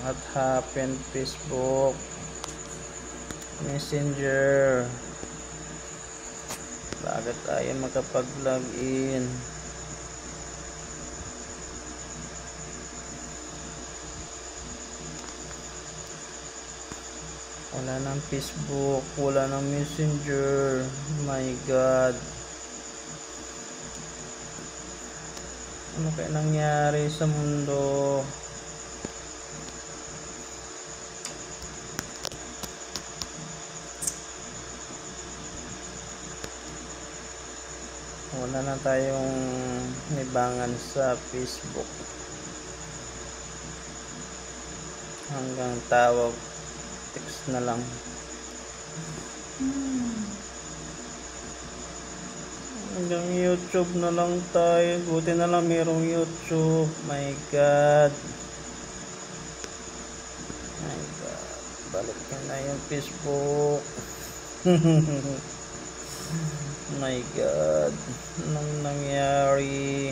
What happened Facebook? Messenger. Bakit tayo makapag-login? Wala ng Facebook, wala ng Messenger. My God. Ano kaya nangyari sa mundo? Wala na tayong nibangan sa Facebook. Hanggang tawag, text na lang. Hanggang YouTube na lang tayo. Buti na lang mayroong YouTube. My God. My God. Balik na yung Facebook. My God. Anong nangyari?